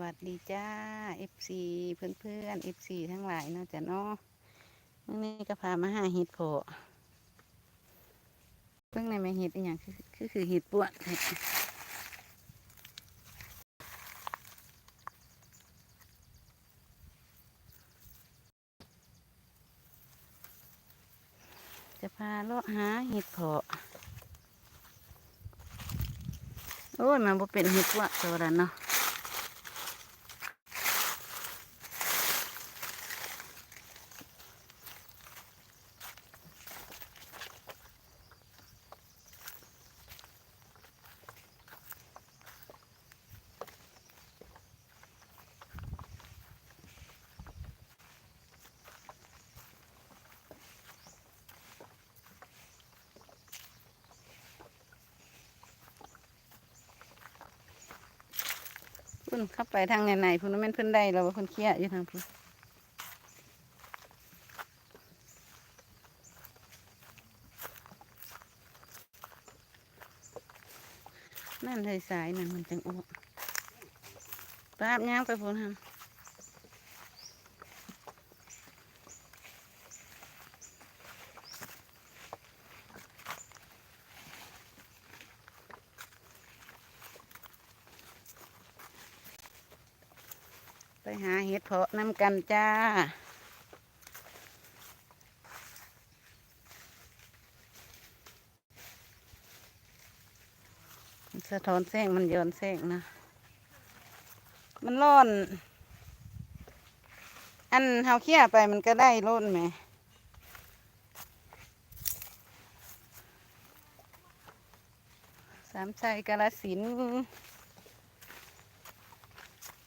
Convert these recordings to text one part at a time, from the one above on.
วัสดีจ้า FC เพื่อนเพื่อน FC ทั้งหลายเนาะจ้ะเนาะมื้อนี้ก็พามาหาเห็ดโผเพิ่งในมาเห็ดอหย่างคือคือเห็ดปวดจะพาเลาะหาเห็ดเพาะโอ้ย มันบ่เป็นเห็ดปวดตัวนั้นเนาะ นเข้าไปทางไหนๆพุ่นแม่นเพิ่นได้เราเพิ่นเครียดอยู่ทางพุ่นนั่นเลยสายนั่นมันจังอ้วกปราบย่างไปพุ่นฮะ ไปหาเห็ดเพาะน้ำกันจ้า สะท้อนแสงมันย้อนแสงนะ มันร้อน อันเฮาเคี่ยไปมันก็ได้ร่นไหมสามชัยกาลสิน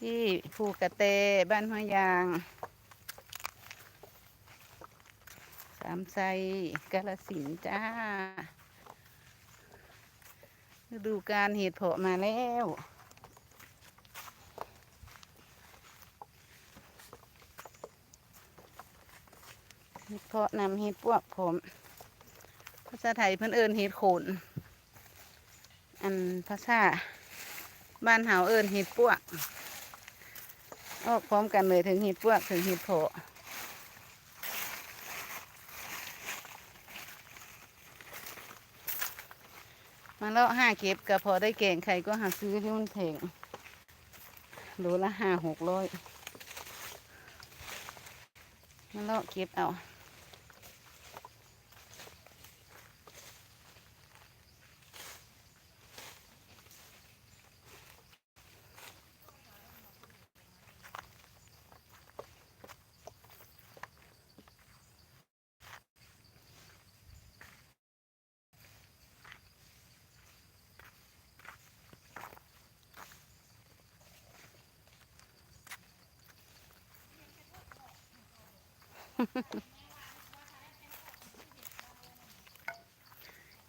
ที่ภูกระเตบ้านห้วยยาง สามชัยกาลสินจ้าฤดูการเห็ดเพาะมาแล้วเห็ดเพาะนำเห็ดปวกผมภาษาไทยเพิ่นเอิญเห็ดโขนอันภาษาบ้านเฮาเอิญเห็ดปวก ออกพร้อมกันเลยถึงเห็ดพวกถึงเห็ดโผมาแล้วห้าเก็บก็พอได้แกงไข่ก็หาซื้อที่มันแพงโลละห้าหกร้อยมาแล้วเก็บเอา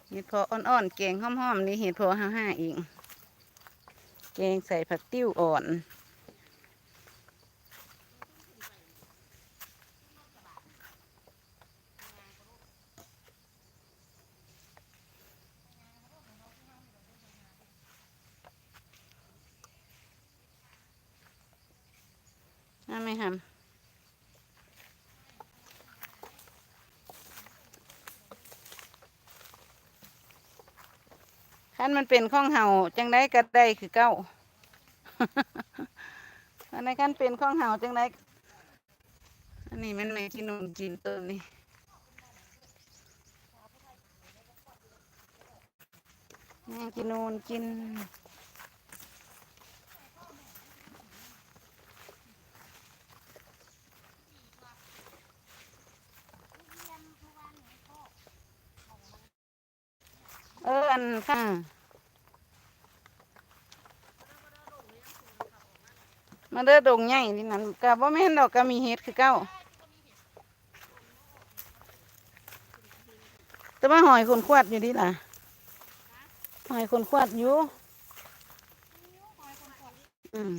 เห็ดพาะอ่อนๆแกงหอมๆนี่เห็ดพาะห้าห้าๆเองแกงใส่ผักติ้วอ่อนน่าไหมครั บคันมันเป็นข้องเห่าจังได้ก็ได้คือเก้าอันนี้คันเป็นข้องเห่าจังได้อันนี้มันไม่กินนมกินตัวนี้แม่กินนูนกินเอออันค่ะ มาเด้อดงใหญ่นี่นั่นกะบ่แม่นดอกก็มีเห็ดคือเก้าแต่ว่าหอยคนขวดอยู่ดิล่ะหอยคนขวดอยู่อืม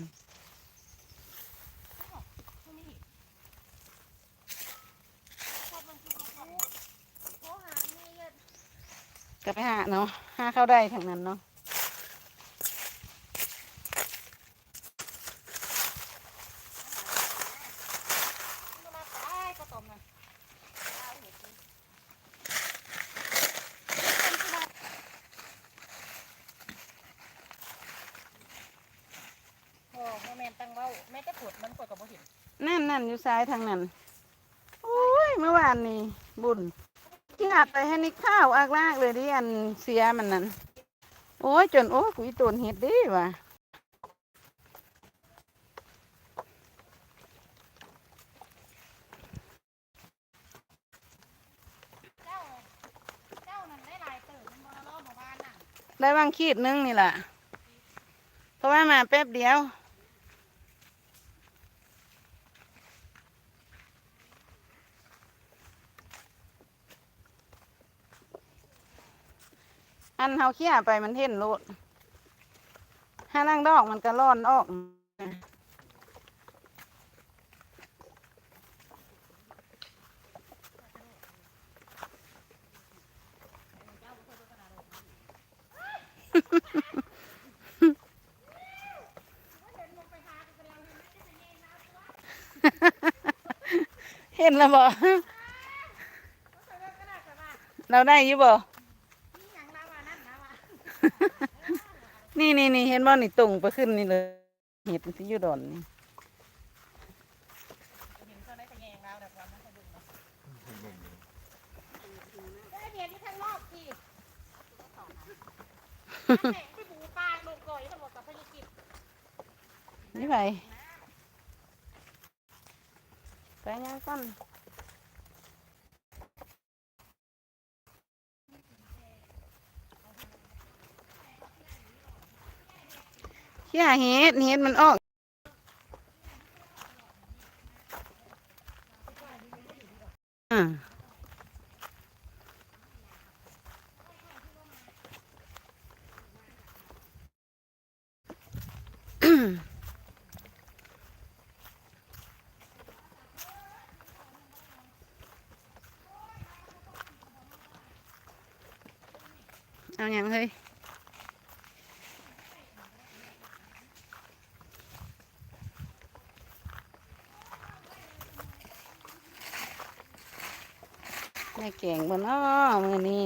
ก็ไปหาเนาะหาเข้าได้ทางนั้นเนาะ นั่นอยู่ซ้ายทางนั้นโอ้ยเมื่อวานนี่บุญกินอัดไปให้นิกข้าวอากลากเลยที่อันเสียมันนั่นโอ้ยจนโอ้ยกุยตนเห็ดเดิว่ะเจ้าเจ้านั่นได้หลายเติบมันบ่ละรอบหมู่บ้านน่ะได้บางขีดนึงนี่แหละเพราะว่ามาแป๊บเดียว อันเฮาเขี้ยไปมันเห็นโลดห้าล่งดอกมันก็ร่อนออกเห็นแล้วบ่เราได้อยี่บ่ นี่หยังลาวานั่นลาวา นี่นี่นี่เห็นบ่นี่ตุ่งไปขึ้นนี่เลยเห็ดที่อยู่ดอนนี่เห็นเจ้าได้แต่แยงลาวแต่ความนั้นก็ดึงเนาะได้เรียนที่ข้างนอกสินั่นแหละที่ปูปลาลงก่ อยตำรวจกับพยากิจนี่เห็ดเห็ดมันออกอ่าเอาอย่างเฮ้ย ไม่เก่งบ่เนาะมือนี่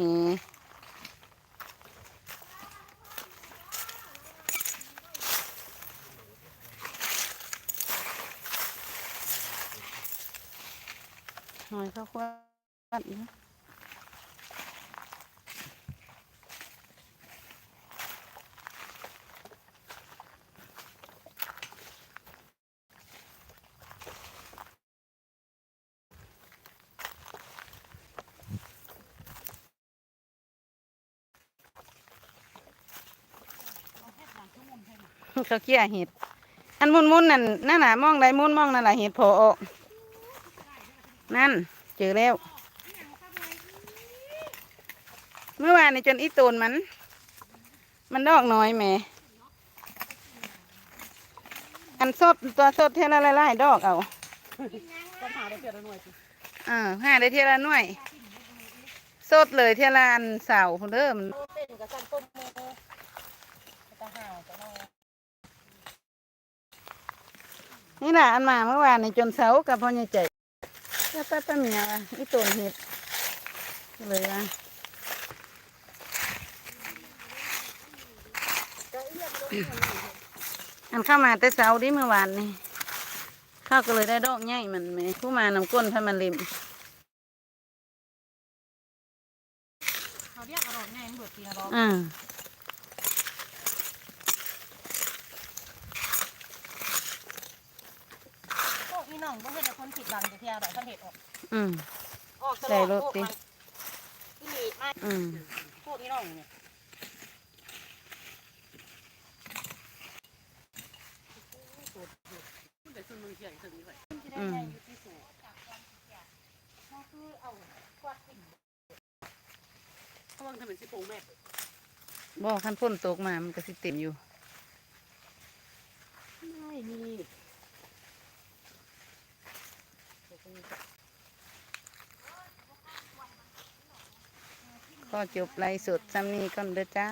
หอยเขาควดอ เขาเกี้ยเห็ด อันมุนมุนนั่นนั่นน่ะมองใดมุนมองนั่นแหละเห็ดโผล่นั่น เจอแล้ว เมื่อวานนี่จนอีตูนมัน มันดอกน้อยแหมอันสดตัวสดเท่าไรไล่ดอกเอาอ่าห้าได้เท่าละหน่วยสดเลยเท่าละอันเสาพุ่นเด้อมั นเต้นกับสันต้มโมตาห่าวตาน้อยนี่แหละอันมาเมื่อวานนี่จนเสากับพ่อใหญ่ใจแล้วป้าป้าเมียว่ะอีตูนเห็ดเลยว่าอันเข้ามาแต่เช้าดิเมื่อวานนี่เข้าก็เลยได้ดอกใหญ่มันไหมผู้มานำก้นให้มันริมเขาเรียกอร่อยง่ายมันเบิดปีละร้อยอ่า พวก อีน้องบ่เฮ็ดให้คนผิดหวังจะเที่ยวดอกคันเฮ็ดออกอืม ออกตลใส่อดรถพวกติมันอีหลีมากอืมพวกอีน้องเนี่ยมันจะได้ง่ายอยู่ที่สุดมันคือเอากวาดสิ่งเขาวางทำเป็นสิโป่งแม่บอกคันพ่นตกมามันก็สิเต็มอยู่ ไม่มี ก็จบไลฟ์สดซ้ำนี้ก่อนเด้อจ้า